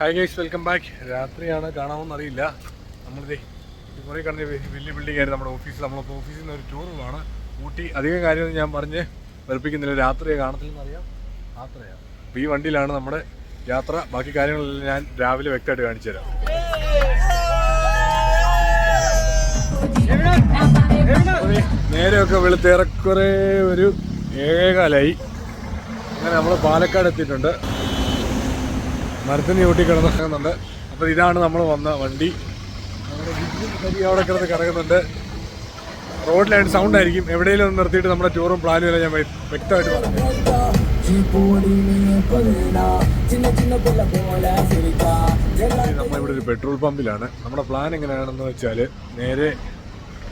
Hi guys welcome back രാത്രിയാണ് കാണാമെന്ന് അറിയില്ല നമ്മളിതേ കുറേ കടന്ന് വലിയ ബിൽഡിംഗ് ആയിരുന്നു നമ്മുടെ ഓഫീസിൽ നമ്മളിപ്പോൾ ഓഫീസിൽ നിന്ന് ഒരു ടൂർ പോവാണ്. ഊട്ടി അധികം കാര്യമൊന്നും ഞാൻ പറഞ്ഞ് വെറുപ്പിക്കുന്നില്ല. രാത്രിയെ കാണത്തില്ലെന്ന് അറിയാം യാത്രയാണ് അപ്പോൾ ഈ വണ്ടിയിലാണ് നമ്മുടെ യാത്ര. ബാക്കി കാര്യങ്ങളെല്ലാം ഞാൻ രാവിലെ വ്യക്തമായിട്ട് കാണിച്ചു തരാം നേരെയൊക്കെ വെളുത്തേറെക്കുറെ ഒരു ഏഴേകാലായി. അങ്ങനെ നമ്മൾ പാലക്കാട് എത്തിയിട്ടുണ്ട്. മരത്തിന് ചൂട്ടി കിടന്നിറങ്ങുന്നുണ്ട്. അപ്പോൾ ഇതാണ് നമ്മൾ വന്ന വണ്ടി. നമ്മുടെ ഹരി അവിടെ കിടന്ന് കിടക്കുന്നുണ്ട് റോഡിലായിട്ട് സൗണ്ട് ആയിരിക്കും. എവിടെയെങ്കിലും ഒന്ന് നിർത്തിയിട്ട് നമ്മുടെ ടൂറും പ്ലാനും എല്ലാം ഞാൻ വ്യ- വ്യക്തമായിട്ട് പറഞ്ഞു നമ്മളിവിടെ ഒരു പെട്രോൾ പമ്പിലാണ് നമ്മുടെ പ്ലാൻ എങ്ങനെയാണെന്ന് വെച്ചാൽ നേരെ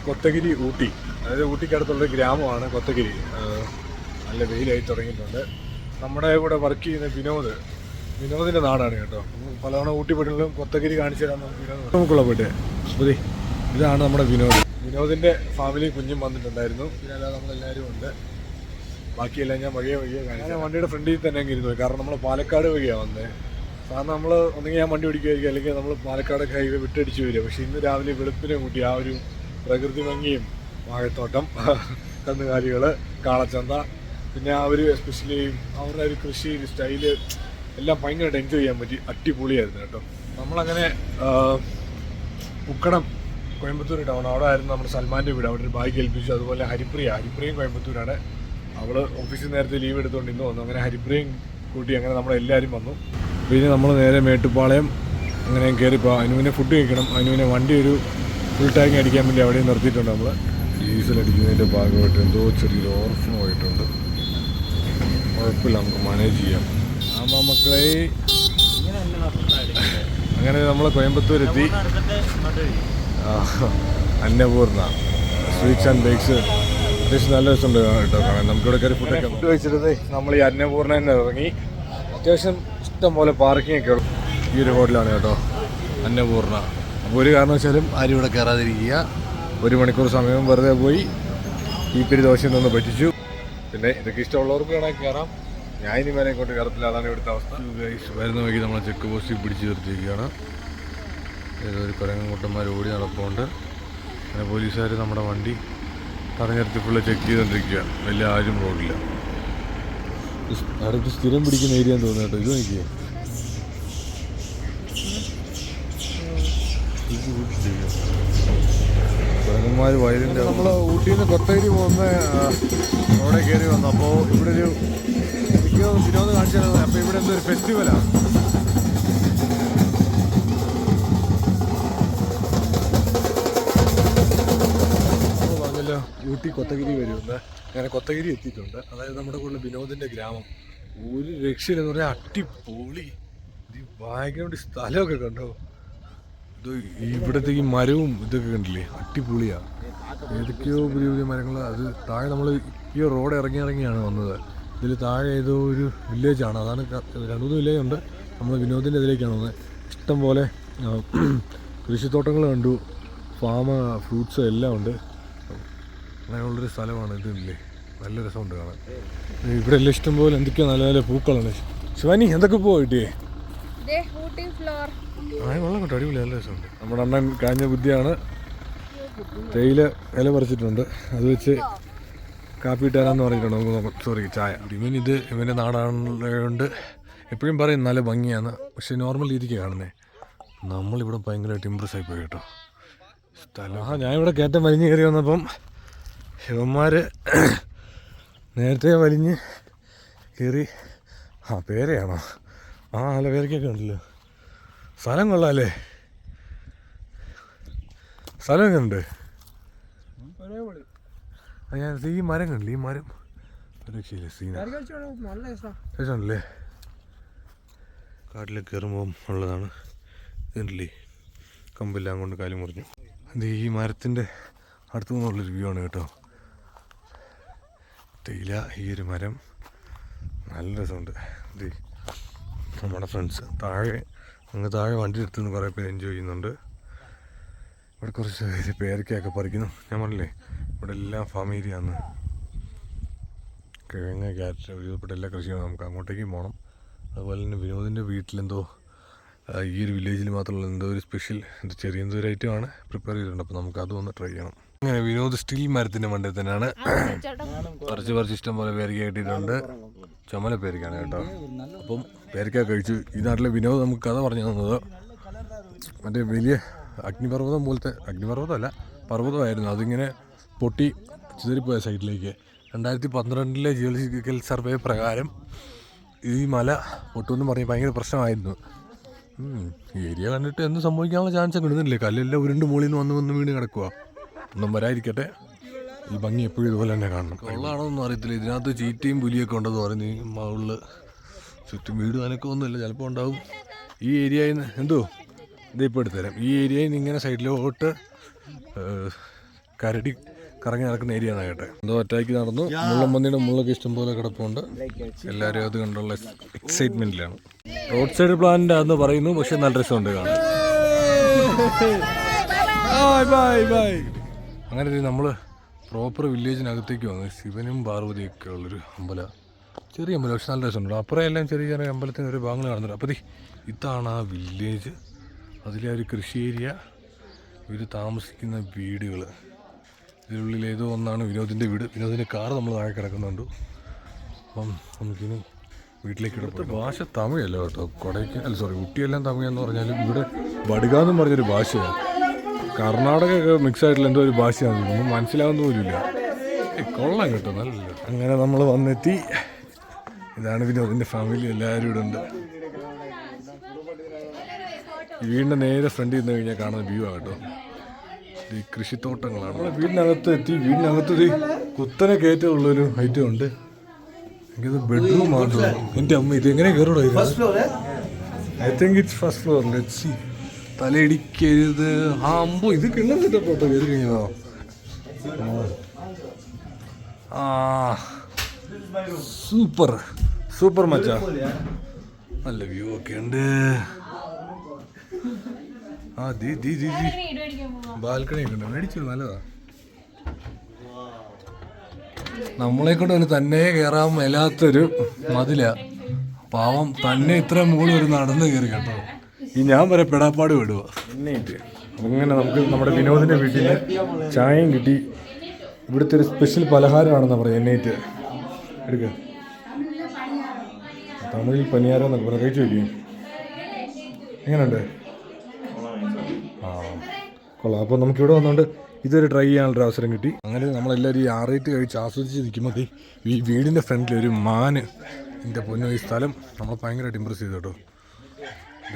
കൊത്തഗിരി ഊട്ടി. അതായത് ഊട്ടിക്കടുത്തുള്ള ഗ്രാമമാണ് കൊത്തഗിരി. നല്ല വെയിലായി തുടങ്ങിയിട്ടുണ്ട്. നമ്മുടെ കൂടെ വർക്ക് ചെയ്യുന്ന വിനോദ് വിനോദിന്റെ നാടാണ് കേട്ടോ. പലതവണ ഊട്ടി പെട്ടിലും കൊത്തഗിരി കാണിച്ചു തരാൻ വിനോദ് നമുക്കുള്ള പെട്ടെ. അതെ ഇതാണ് നമ്മുടെ വിനോദ്. വിനോദിന്റെ ഫാമിലി കുഞ്ഞും വന്നിട്ടുണ്ടായിരുന്നു. പിന്നെ അല്ലാതെ നമ്മളെല്ലാവരും ഉണ്ട്. ബാക്കിയെല്ലാം ഞാൻ വഴിയെ വഴിയെ കാണിച്ചു ഞാൻ വണ്ടിയുടെ ഫ്രണ്ടിൽ തന്നെ അങ്ങ് ഇരുന്നു കാരണം നമ്മൾ പാലക്കാട് വഴിയാണ് വന്നത് കാരണം നമ്മൾ ഒന്നെങ്കിൽ ഞാൻ വണ്ടി ഓടിക്കുമായിരിക്കും അല്ലെങ്കിൽ നമ്മൾ പാലക്കാട് ഹൈവേ വിട്ടടിച്ച് വരിക. പക്ഷേ ഇന്ന് രാവിലെ വെളുപ്പിനെ കൂട്ടി ആ ഒരു പ്രകൃതി ഭംഗിയും വാഴത്തോട്ടം കന്നുകാലികൾ കാളച്ചന്ത പിന്നെ ആ ഒരു എസ്പെഷ്യലി അവരുടെ ഒരു കൃഷി സ്റ്റൈൽ എല്ലാം ഭയങ്കരമായിട്ട് എൻജോയ് ചെയ്യാൻ പറ്റി. അടിപൊളിയായിരുന്നു കേട്ടോ. നമ്മളങ്ങനെ ഉക്കടം കോയമ്പത്തൂർ ടൗൺ അവിടെ ആയിരുന്നു നമ്മുടെ സൽമാന്റെ വീട്. അവിടെ ഒരു ബാഗ് ഏൽപ്പിച്ചു അതുപോലെ ഹരിപ്രിയ. ഹരിപ്രിയയും കോയമ്പത്തൂരാണ്. അവൾ ഓഫീസിൽ നേരത്തെ ലീവ് എടുത്തുകൊണ്ട് ഇന്ന് വന്നു. അങ്ങനെ ഹരിപ്രിയയും കൂട്ടി അങ്ങനെ നമ്മളെല്ലാവരും വന്നു. പിന്നെ നമ്മൾ നേരെ മേട്ടുപ്പാളയം അങ്ങനെ കയറിപ്പോൾ അനുവിനെ ഫുഡ് കഴിക്കണം. അനുവിനെ വണ്ടി ഒരു ഫുൾ ടാങ്ക് അടിക്കാൻ വേണ്ടി അവിടെ നിർത്തിയിട്ടുണ്ട് നമ്മൾ ഡീസൽ അടിക്കുന്നതിന്റെ ഭാഗമായിട്ട് എന്തോ ചെറിയൊരു ഓവർഫ്ലോ ആയിട്ടുണ്ട് കുഴപ്പമില്ല നമുക്ക് മാനേജ് ചെയ്യാം. ആമാ മക്കളെ. അങ്ങനെ നമ്മൾ കോയമ്പത്തൂർ എത്തി ആ, അന്നപൂർണ. സ്വീറ്റ്സ് ആൻഡ് ബേക്സ് അത്യാവശ്യം നല്ല രസമുണ്ട് കേട്ടോ കാണാൻ. നമുക്കിവിടെ കയറി ഫുഡൊക്കെ ഫുഡ് കഴിച്ചിരുന്നേ നമ്മൾ ഈ അന്നപൂർണ തന്നെ ഇറങ്ങി. അത്യാവശ്യം ഇഷ്ടം പോലെ പാർക്കിംഗ് ഒക്കെ ഉള്ളു. ഈ ഒരു ഹോട്ടലാണ് കേട്ടോ അന്നപൂർണ. അപ്പോൾ ഒരു കാരണവശാലും ആരും ഇവിടെ കയറാതിരിക്കുക. ഒരു മണിക്കൂർ സമയം വെറുതെ പോയി. ഈ പിരി ദോശയിൽ നിന്ന് പറ്റിച്ചു. പിന്നെ ഇതൊക്കെ ഇഷ്ടമുള്ളവർക്ക് വേണമെങ്കിൽ കയറാം. ഞാൻ ഇനി വരെ ഇങ്ങോട്ട് കയറത്തില്ല. അതാണ് ഇവിടുത്തെ അവസ്ഥ. വരുന്ന വഴിക്ക് നമ്മളെ ചെക്ക് പോസ്റ്റിൽ പിടിച്ചു നിർത്തിയിരിക്കുകയാണ്. ഏതോ ഒരു കുരങ്ങൻകുട്ടന്മാർ ഓടി നടപ്പുണ്ട്. അങ്ങനെ പോലീസുകാർ നമ്മുടെ വണ്ടി തടഞ്ഞെടുത്ത് ഫുള്ള് ചെക്ക് ചെയ്തുകൊണ്ടിരിക്കുകയാണ് വലിയ ആരും റോഡില്ല അടുത്ത് സ്ഥിരം പിടിക്കുന്ന ഏരിയ എന്ന് തോന്നുന്നു കേട്ടോ. ഇത് നോക്കിയേ. കുരങ്ങന്മാർ വയലിന്റെ നമ്മൾ ഊട്ടിയിൽ നിന്ന് കൊത്തേരി പോകുന്ന അവിടെ കയറി വന്നു. അപ്പോൾ ഇവിടെ ഒരു എനിക്ക് വിനോദം കാണിച്ചു അപ്പോൾ ഇവിടെ എന്തൊരു ഫെസ്റ്റിവലാണ് ഊട്ടി കൊത്തഗിരി വരുമെന്ന്. അങ്ങനെ കൊത്തഗിരി എത്തിയിട്ടുണ്ട്. അതായത് നമ്മുടെ കൂടെ വിനോദിന്റെ ഗ്രാമം. ഒരു രക്ഷയില്ലെന്ന് പറഞ്ഞാൽ അടിപൊളി. ഇത് സ്ഥലമൊക്കെ കണ്ടോ? ഇത് ഇവിടുത്തെ ഈ മരവും ഇതൊക്കെ കണ്ടില്ലേ? അടിപൊളിയാ. ഏതൊക്കെയോ പുതിയ പുതിയ മരങ്ങൾ അത് താഴെ നമ്മൾ ഈ റോഡ് ഇറങ്ങി ഇറങ്ങിയാണ് വന്നത്. ഇതിൽ താഴെ ഏതോ ഒരു വില്ലേജാണ് ആണ്. അതാണ് രണ്ട് മൂന്ന് വില്ലേജ് ഉണ്ട്. നമ്മൾ വിനോദിന്റെ ഇതിലേക്കാണ് വന്നത്. ഇഷ്ടം പോലെ കൃഷിത്തോട്ടങ്ങൾ കണ്ടു. ഫാം ഫ്രൂട്ട്സ് എല്ലാം ഉണ്ട്. അങ്ങനെയുള്ളൊരു സ്ഥലമാണ് ഇതില്ലേ നല്ല രസമുണ്ട് കാണാൻ. ഇവിടെ എല്ലാം ഇഷ്ടം പോലെ എന്തൊക്കെയോ നല്ല നല്ല പൂക്കളാണ് ശിവാനി എന്തൊക്കെ പോ കിട്ടിയേ? ആ വെള്ളം കിട്ടും അടിപൊളി നല്ല രസമുണ്ട്. നമ്മുടെ അണ്ണൻ കാഞ്ഞ ബുദ്ധിയാണ്. തേയില ഇല പറിച്ചിട്ടുണ്ട്. അത് വെച്ച് കാപ്പി ഇട്ടാരാന്ന് പറഞ്ഞിട്ടുണ്ട്. നമുക്ക് നോക്കാം. സോറി ചായ. ഇവൻ ഇത് ഇവന്റെ നാടാണുകൊണ്ട് എപ്പോഴും പറയും നല്ല ഭംഗിയാണ്. പക്ഷെ നോർമൽ രീതിക്ക് കാണുന്നേ. നമ്മളിവിടെ ഭയങ്കരമായിട്ട് ഇമ്പ്രസ് ആയി പോയി കേട്ടോ. സ്ഥലം. ആ ഞാൻ ഇവിടെ കയറ്റം വലിഞ്ഞ് കയറി വന്നപ്പം ശിവന്മാർ നേരത്തെ വലിഞ്ഞ് കയറി. ആ പേരയാണോ? ആ നല്ല പേരക്കൊക്കെ ഉണ്ടല്ലോ. സ്ഥലം കൊള്ളാമല്ലേ സ്ഥലം എങ്ങനെ ഉണ്ട് ഞാൻ ഈ മരം? കണ്ടില്ല ഈ മരം ഒരു രക്ഷയില്ല സീന രസമുണ്ടല്ലേ കാട്ടിൽ കയറുമ്പോൾ ഉള്ളതാണ്. ഇതുണ്ടല്ലേ? കമ്പെല്ലാം കൊണ്ട് കാലി മുറിഞ്ഞു. അത് ഈ മരത്തിന്റെ അടുത്തു നിന്നുള്ളൊരു വ്യൂ ആണ് കേട്ടോ. തേയില ഈ ഒരു മരം. നല്ല രസമുണ്ട്. ഇത് നമ്മുടെ ഫ്രണ്ട്സ് താഴെ അങ്ങ് താഴെ വണ്ടി എടുത്തുനിന്ന് കുറേ പേര് എൻജോയ് ചെയ്യുന്നുണ്ട്. ഇവിടെ കുറച്ച് പേര് പേരക്കയൊക്കെ പറിക്കുന്നു. ഞാൻ പറഞ്ഞില്ലേ ഇവിടെ എല്ലാം ഫാം ഏരിയ കിഴങ്ങ് ക്യാരറ്റ് ഒരുവിധപ്പെട്ട എല്ലാ കൃഷിയും നമുക്ക് അങ്ങോട്ടേക്കും പോകണം അതുപോലെ തന്നെ വിനോദിന്റെ വീട്ടിലെന്തോ ഈ ഒരു വില്ലേജിൽ മാത്രമുള്ള എന്തോ ഒരു സ്പെഷ്യൽ എന്തോ ചെറിയ എന്തോ ഒരു ഐറ്റം ആണ് പ്രിപ്പയർ ചെയ്തിട്ടുണ്ട്. അപ്പോൾ നമുക്ക് അതും ഒന്ന് ട്രൈ ചെയ്യണം. അങ്ങനെ വിനോദ് സ്റ്റീൽ മരത്തിന്റെ മണ്ടയിൽ തന്നെയാണ്. കുറച്ച് കുറച്ച് ഇഷ്ടം പോലെ പേരിക്ക കിട്ടിയിട്ടുണ്ട്. ചുമല പേരിക്കാണ് കേട്ടോ. അപ്പം പേരിക്ക കഴിച്ചു. ഈ നാട്ടിലെ വിനോദ് നമുക്ക് കഥ പറഞ്ഞു തന്നത് മറ്റേ വലിയ അഗ്നിപർവതം പോലത്തെ അഗ്നിപർവതമല്ല പർവതമായിരുന്നു. അതിങ്ങനെ പൊട്ടി ചിതറിപ്പോയ സൈഡിലേക്ക് രണ്ടായിരത്തി പന്ത്രണ്ടിലെ ജിയോളജിക്കൽ സർവേ പ്രകാരം ഈ മല പൊട്ടുമെന്ന് പറഞ്ഞ് ഭയങ്കര പ്രശ്നമായിരുന്നു. ഏരിയ കണ്ടിട്ട് എന്ത് സംഭവിക്കാനുള്ള ചാൻസ് കിട്ടുന്നില്ലേ കല്ലെല്ലാം ഉരുണ്ട് മുകളിൽ നിന്ന് വന്ന് വന്ന് വീണ് കിടക്കുക ഒന്നും വരാതിരിക്കട്ടെ. ഈ ഭംഗി എപ്പോഴും ഇതുപോലെ തന്നെ കാണണം. കൊള്ളാണോന്നും അറിയത്തില്ല. ഇതിനകത്ത് ചീറ്റയും പുലിയൊക്കെ ഉണ്ടെന്ന് പറഞ്ഞ് മുകളിൽ ചുറ്റും വീട് അനക്കൊന്നുമില്ല ചിലപ്പോൾ ഉണ്ടാവും. ഈ ഏരിയയിൽ നിന്ന് എന്തോ? ഇതിപ്പോൾ എടുത്തുതരാം. ഈ ഏരിയയിൽ നിന്ന് ഇങ്ങനെ സൈഡിലോട്ട് കരടി കറങ്ങി നടക്കുന്ന ഏരിയ ആണ് കേട്ടെ. എന്തോ അറ്റാക്ക് നടന്നു. മുള്ളമ്പന്നിയുടെ മുള്ളൊക്കെ ഇഷ്ടംപോലെ കിടപ്പുണ്ട്. എല്ലാവരും അത് കണ്ടുള്ള എക്സൈറ്റ്മെന്റിലാണ് റോഡ് സൈഡ് പ്ലാന്റ് ആണെന്ന് പറയുന്നു. പക്ഷെ നല്ല രസമുണ്ട് കാണാൻ. അങ്ങനെ നമ്മൾ പ്രോപ്പർ വില്ലേജിനകത്തേക്ക് വന്നു ശിവനും പാർവതിയൊക്കെ ഉള്ളൊരു അമ്പല. ചെറിയ അമ്പലം പക്ഷെ നല്ല രസമുണ്ട്. അപ്പുറം എല്ലാം ചെറിയ ചെറിയ അമ്പലത്തിന് ഒരു ഭാഗങ്ങൾ കാണുന്നുണ്ട്. അപ്പോൾ ഇതാണ് ആ വില്ലേജ് അതിലെ ഒരു കൃഷി ഏരിയ ഇവർ താമസിക്കുന്ന വീടുകൾ ഇതിനുള്ളിൽ ഏതോ ഒന്നാണ് വിനോദിന്റെ വീട്. വിനോദിന്റെ കാർ നമ്മൾ താഴെ കിടക്കുന്നുണ്ട്. അപ്പം നമുക്കിനി വീട്ടിലേക്ക് ഇവിടുത്തെ ഭാഷ തമിഴല്ല കേട്ടോ? കൊടയ്ക്ക് അല്ല സോറി ഊട്ടിയെല്ലാം തമിഴെന്ന് പറഞ്ഞാലും ഇവിടെ വടുക എന്ന് പറഞ്ഞൊരു ഭാഷയാണ്. കർണാടക മിക്സ് ആയിട്ടുള്ള എന്തോ ഒരു ഭാഷയാണ്. ഒന്നും മനസ്സിലാവുന്ന പോലുമില്ല. കൊള്ളാം കേട്ടോ നല്ല അങ്ങനെ നമ്മൾ വന്നെത്തി. ഇതാണ് വിനോദിന്റെ ഫാമിലി എല്ലാവരും ഇവിടെ ഉണ്ട്. വീടിന്റെ നേരെ ഫ്രണ്ടിൽ നിന്ന് കഴിഞ്ഞാൽ കാണുന്ന വ്യൂ ആണ് കേട്ടോ. ഈ കൃഷിത്തോട്ടങ്ങളാണ്. നമ്മളെ വീടിനകത്ത് എത്തി വീടിനകത്ത് ഒരു കുത്തനെ കയറ്റമുള്ളൊരു ഐറ്റം ഉണ്ട്. എനിക്കത് ബെഡ്റൂം ആണ്. എന്റെ അമ്മ ഇത് എങ്ങനെ കയറൂടോ ഇത്? I think it's first floor let see തലയിടിക്കരുത്. ആ അമ്പോ ഇത് കിണ്ണം പോട്ടോ കയറി കഴിഞ്ഞതോ. ആ സൂപ്പർ സൂപ്പർ മച്ച. നല്ല വ്യൂ ഒക്കെ ഉണ്ട്. ആ ദീ ദീ ദീ ദീ. ബാൽക്കണി ഒക്കെ ഉണ്ട്. മേടിച്ചു നല്ലതാ. നമ്മളെ കൊണ്ട് അവന് തന്നെ കയറാൻ മേലാത്തൊരു മതില. പാവം തന്നെ ഇത്ര മുകളിൽ ഒരു നടന്ന് കയറി കേട്ടോ. ഈ ഞാൻ വരെ പെടാപ്പാട് വിടുക അങ്ങനെ നമുക്ക് നമ്മുടെ വിനോദിന്റെ വീട്ടിൽ ചായയും കിട്ടി. ഇവിടുത്തെ ഒരു സ്പെഷ്യൽ പലഹാരമാണെന്ന് പറയാം എന്നേറ്റ് എടുക്ക. തമിഴിൽ പനിയാരം എന്നൊക്കെ പറയാം കഴിച്ചു നോക്കി എങ്ങനെയുണ്ട്? കൊള്ളാം. അപ്പോൾ നമുക്ക് ഇവിടെ വന്നുകൊണ്ട് ഇതൊരു ട്രൈ ചെയ്യാനുള്ള അവസരം കിട്ടി. അങ്ങനെ നമ്മളെല്ലാവരും ഈ ആറേറ്റ് കഴിച്ച് ആസ്വദിച്ച് നിൽക്കുമ്പോൾ ഈ വീടിന്റെ ഫ്രണ്ടിൽ ഒരു മാന് എന്റെ പൊന്നു ഈ സ്ഥലം നമ്മൾ ഭയങ്കരമായിട്ട് ഇമ്പ്രസ് ചെയ്തു കേട്ടോ.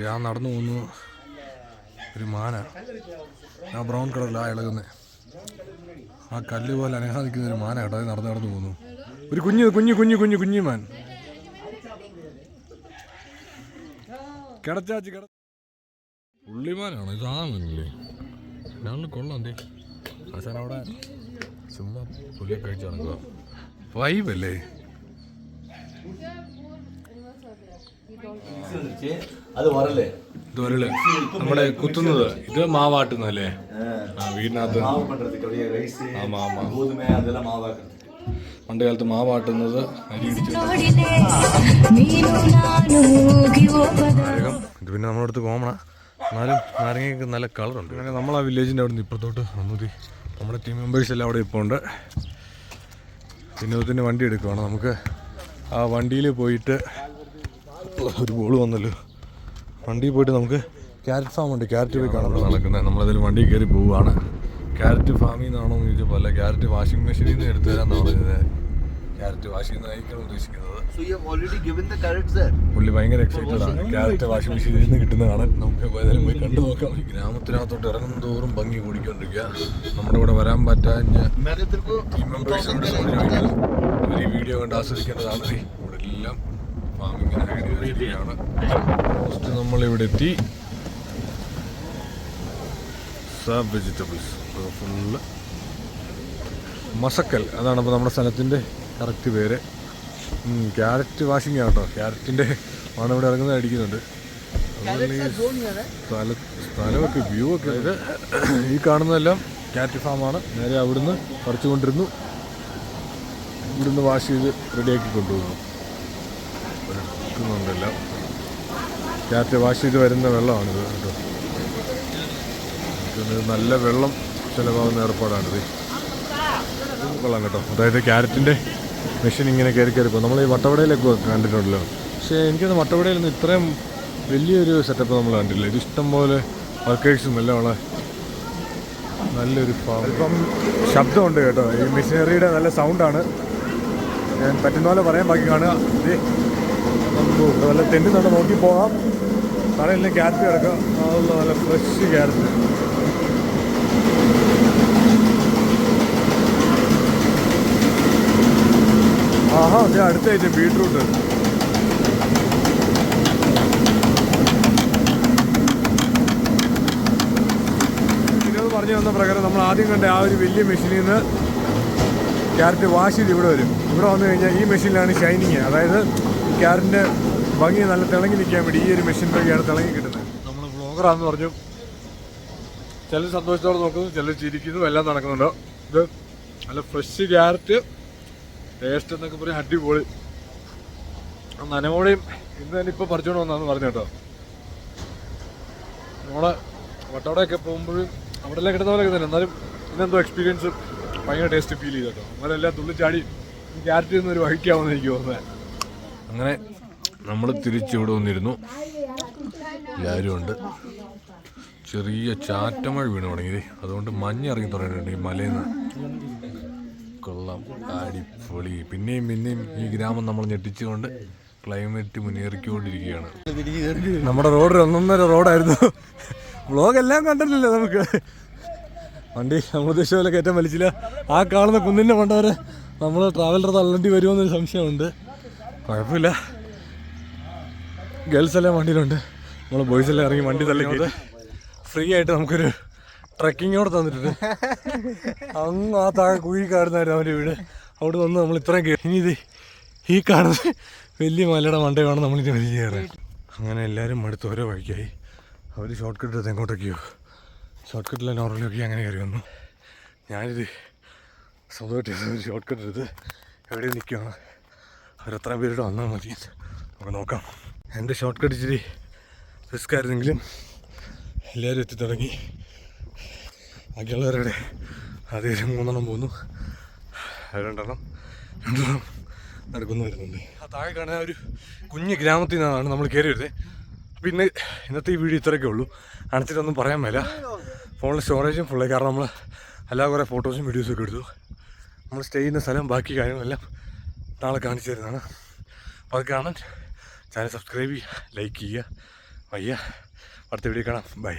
ഞാൻ നടന്നു പോകുന്നു ഒരു മാന. ആ ബ്രൗൺ കളറിലാ ഇളകുന്നത് ആ കല്ല് പോലെ അനങ്ങാതെ നിൽക്കുന്ന ഒരു മാന കേട്ടോ. നടന്ന് നടന്നു പോകുന്നു. ഒരു കുഞ്ഞു കുഞ്ഞു കുഞ്ഞു കുഞ്ഞു കുഞ്ഞു മാൻ. കിടച്ചാച്ച് കിട ഉള്ളിമാനാണ് ഇത് ഞാനും കൊള്ളാം ദേ. ആശാൻ അവിടെ ചുമ്മാ പുല്ലെ കഴിച്ചു നടക്കുക വൈബല്ലേ നമ്മുടെ കുത്തുന്നത്. ഇത് മാവാട്ടുന്നല്ലേ ആ വീടിനകത്ത്. പണ്ട് കാലത്ത് മാവാട്ടുന്നത് ഇത് പിന്നെ നമ്മുടെ അടുത്ത് എന്നാലും നാരങ്ങയ്ക്ക് നല്ല കളറുണ്ട് അങ്ങനെ നമ്മൾ ആ വില്ലേജിന്റെ അവിടെ നിന്ന് ഇപ്പുറത്തോട്ട് വന്നൂതി നമ്മുടെ ടീം മെമ്പേഴ്സ് എല്ലാം അവിടെ ഇപ്പോൾ ഉണ്ട്. വിനോദത്തിന്റെ വണ്ടി എടുക്കുവാണ്. നമുക്ക് ആ വണ്ടിയിൽ പോയിട്ട് ഒരു ബോൾ വന്നല്ലോ. വണ്ടിയിൽ പോയിട്ട് നമുക്ക് ക്യാരറ്റ് ഫാം ഉണ്ട്. ക്യാരറ്റ് പോയി കാണാൻ നടക്കുന്നത് നമ്മളതിൽ വണ്ടി കയറി പോവുകയാണ്. ക്യാരറ്റ് ഫാമിൽ നിന്നാണോ എന്ന് ചോദിച്ചപ്പോൾ അല്ല ക്യാരറ്റ് വാഷിംഗ് മെഷീനിൽ നിന്ന് എടുത്തു തരാമെന്നാണ് പറഞ്ഞത്. ക്യാരറ്റ് വാഷ് ചെയ്യുന്നതായിരിക്കും ഉദ്ദേശിക്കുന്നത്. പുള്ളി ഭയങ്കര എക്സൈറ്റഡ് ആണ്. ക്യാരറ്റ് വാഷ് മെഷീനിൽ നിന്ന് കിട്ടുന്ന കാണാൻ നമുക്ക് ഏതായാലും പോയി കണ്ടു നോക്കാം. ഗ്രാമത്തിനകത്തോട്ട് ഇറങ്ങും തോറും ഭംഗി കൂടിക്കൊണ്ടിരിക്കുക. നമ്മുടെ ഇവിടെ വരാൻ പറ്റാഞ്ഞ ടീം മെമ്പേഴ്സിനോട് അവർ ഈ വീഡിയോ കണ്ട് ആസ്വദിക്കേണ്ടതാണ്. ഇവിടെ എല്ലാം ഫാമിങ്ങിനാണ് നമ്മളിവിടെ എത്തി. സാബ് വെജിറ്റബിൾസ് ഫുള്ള് മസക്കൽ. അതാണ് അപ്പോൾ നമ്മുടെ സ്ഥലത്തിന്റെ കറക്റ്റ് പേര്. ക്യാരറ്റ് വാഷിംഗ് ആണ് കേട്ടോ. ക്യാരറ്റിന്റെ മണം ഇവിടെ ഇറങ്ങുന്നത് അടിക്കുന്നുണ്ട്. സ്ഥല സ്ഥലമൊക്കെ വ്യൂ ഒക്കെ ഇത് ഈ കാണുന്നതെല്ലാം ക്യാരറ്റ് ഫാമാണ് നേരെ അവിടുന്ന് പറിച്ചുകൊണ്ടിരുന്നു. ഇവിടുന്ന് വാഷ് ചെയ്ത് റെഡിയാക്കി കൊണ്ടുപോകുന്നു എടുക്കുന്നുണ്ടെല്ലാം. ക്യാറ്റ് വാഷ് ചെയ്ത് വരുന്ന വെള്ളമാണിത് കേട്ടോ. നല്ല വെള്ളം ചിലവാകുന്ന ഏർപ്പാടാണിത്. കൊള്ളാം കേട്ടോ. അതായത് ക്യാരറ്റിന്റെ മെഷീൻ ഇങ്ങനെ കയറി കയറി പോകും. നമ്മൾ ഈ വട്ടവടയിലൊക്കെ കണ്ടിട്ടുണ്ടല്ലോ. പക്ഷേ എനിക്കത് വട്ടവടയിലൊന്നും ഇത്രയും വലിയൊരു സെറ്റപ്പ് നമ്മൾ കണ്ടില്ല ഇത് ഇഷ്ടംപോലെ വർക്കേഴ്സും എല്ലാം ഉള്ള നല്ലൊരു ഇപ്പം ശബ്ദമുണ്ട് കേട്ടോ. ഈ മെഷീനറിയുടെ നല്ല സൗണ്ടാണ് ഞാൻ പറ്റുന്ന പോലെ പറയാൻ ബാക്കി കാണുക. നമുക്ക് നല്ല തെന്നുന്നുണ്ട് നോക്കി പോകാം. കടയിൽ ക്യാരറ്റ് കിടക്കാം അതുള്ള നല്ല ഫ്രഷ് ക്യാരറ്റ് ആഹാ അതെ അടുത്ത ഐറ്റം ബീട്രൂട്ട്. വിനോദ് പറഞ്ഞു വന്ന പ്രകാരം നമ്മൾ ആദ്യം കണ്ട ആ ഒരു വലിയ മെഷീനിൽ നിന്ന് ക്യാരറ്റ് വാഷ് ചെയ്ത് ഇവിടെ വരും. ഇവിടെ വന്നു കഴിഞ്ഞാൽ ഈ മെഷീനിലാണ് ഷൈനിങ് അതായത് ക്യാരറ്റിന്റെ ഭംഗി നല്ല തിളങ്ങി നിൽക്കാൻ വേണ്ടി ഈ ഒരു മെഷീൻ വഴിയാണ് തിളങ്ങി കിട്ടുന്നത്. നമ്മൾ ബ്ലോഗറാന്ന് പറഞ്ഞു. ചിലർ സന്തോഷത്തോടെ നോക്കുന്നു ചിലർ ചിരിക്കുന്നു എല്ലാം നടക്കുന്നുണ്ടോ. ഇത് നല്ല ഫ്രഷ് ക്യാരറ്റ് ടേസ്റ്റ് എന്നൊക്കെ പറയും അടിപൊളി. ആ നനവോടെയും ഇന്ന് തന്നെ ഇപ്പോൾ പറിച്ചോണ്ട് വന്നാന്ന് പറഞ്ഞു കേട്ടോ. നമ്മളെ വട്ടവടയൊക്കെ പോകുമ്പോഴും അവിടെ എല്ലാം കിട്ടുന്ന പോലെ തന്നെ. എന്നാലും ഇന്നെന്തോ എക്സ്പീരിയൻസ് ഭയങ്കര ടേസ്റ്റ് ഫീൽ ചെയ്തു കേട്ടോ. അങ്ങനെ എല്ലാം തുള്ളിച്ചാടി ക്യാരറ്റിൽ നിന്ന് ഒരു വഹിക്കാമെന്ന് എനിക്ക് തോന്നുന്നത് അങ്ങനെ നമ്മൾ തിരിച്ചിവിടെ വന്നിരുന്നു. എല്ലാവരും ഉണ്ട്. ചെറിയ ചാറ്റമഴ വീണ് തുടങ്ങി. അതുകൊണ്ട് മഞ്ഞ് ഇറങ്ങി തുടങ്ങിയിട്ടുണ്ട് ഈ മലയിൽ നിന്ന് കൊള്ളാം. അടിപൊളി. പിന്നെയും പിന്നെയും ഈ ഗ്രാമം നമ്മൾ ഞെട്ടിച്ചുകൊണ്ട് ക്ലൈമറ്റ് മുന്നേറിക്കൊണ്ടിരിക്കുകയാണ്. നമ്മുടെ റോഡ് ഒന്നൊന്നര റോഡായിരുന്നു. വ്ളോഗ് എല്ലാം കണ്ടിട്ടില്ലേ നമുക്ക്? വണ്ടി നമ്മൾ ഉദ്ദേശിച്ച പോലെ കയറ്റം വലിച്ചില്ല. ആ കാണുന്ന കുന്നിന്റെ വരെ നമ്മൾ ട്രാവലർ തള്ളേണ്ടി വരുമെന്നൊരു സംശയമുണ്ട്. കുഴപ്പമില്ല. ഗേൾസ് എല്ലാം വണ്ടിയിലുണ്ട്. നമ്മൾ ബോയ്സ് എല്ലാം ഇറങ്ങി വണ്ടി തള്ളിക്കൊണ്ട് ഫ്രീ ആയിട്ട് നമുക്കൊരു ട്രക്കിങ്ങോടെ തന്നിട്ടുണ്ട്. അങ്ങ് ആ താഴെ കുഴി കാണുന്നായിരുന്നു അവന്റെ വീട്. അവിടെ വന്ന് നമ്മൾ ഇത്രയും കയറി ഇനി ഇത് ഈ കാണുന്ന വലിയ മലയുടെ മണ്ടയാണ് നമ്മളിത് വലിയ കയറുക അങ്ങനെ എല്ലാവരും അടുത്ത് ഓരോ വഴിക്കായി. അവർ ഷോർട്ട് കട്ട് എടുത്ത് എങ്ങോട്ടൊക്കെയോ. ഷോർട്ട് കട്ടിലെ നോർമലൊക്കെ അങ്ങനെ കയറി വന്നു. ഞാനിത് സ്വന്തമായിട്ട് ഷോർട്ട് കട്ട് എടുത്ത് എവിടെ നിൽക്കുകയാണ്. അവരെത്ര പേരുടെ വന്നാൽ മതി. നമുക്ക് നോക്കാം. എന്റെ ഷോർട്ട് കട്ട് ഇച്ചിരി റിസ്ക് ആയിരുന്നെങ്കിലും എല്ലാവരും എത്തി തുടങ്ങി. ബാക്കിയുള്ളവരുടെ അതേ മൂന്നെണ്ണം പോന്നു. അത് രണ്ടെണ്ണം രണ്ടെണ്ണം നടക്കുന്നു വരുന്നുണ്ട്. ആ താഴെ കാണുന്ന ഒരു കുഞ്ഞ് ഗ്രാമത്തിൽ നിന്നാണ് നമ്മൾ കയറി വരുന്നത് ഇന്ന് ഇന്നത്തെ ഈ വീഡിയോ ഇത്രയൊക്കെ ഉള്ളൂ. അണച്ചിട്ടൊന്നും പറയാൻ മേല. ഫോണിൽ സ്റ്റോറേജും ഫുള്ളായി കാരണം നമ്മൾ എല്ലാ കുറേ ഫോട്ടോസും വീഡിയോസും ഒക്കെ എടുത്തു. നമ്മൾ സ്റ്റേ ചെയ്യുന്ന സ്ഥലം ബാക്കി കാര്യങ്ങളെല്ലാം നാളെ കാണിച്ചു തരുന്നതാണ്. അപ്പോൾ അത് കാണാൻ ചാനൽ സബ്സ്ക്രൈബ് ചെയ്യുക ലൈക്ക് ചെയ്യുക വയ്യ. അടുത്ത വീഡിയോ കാണാം. ബൈ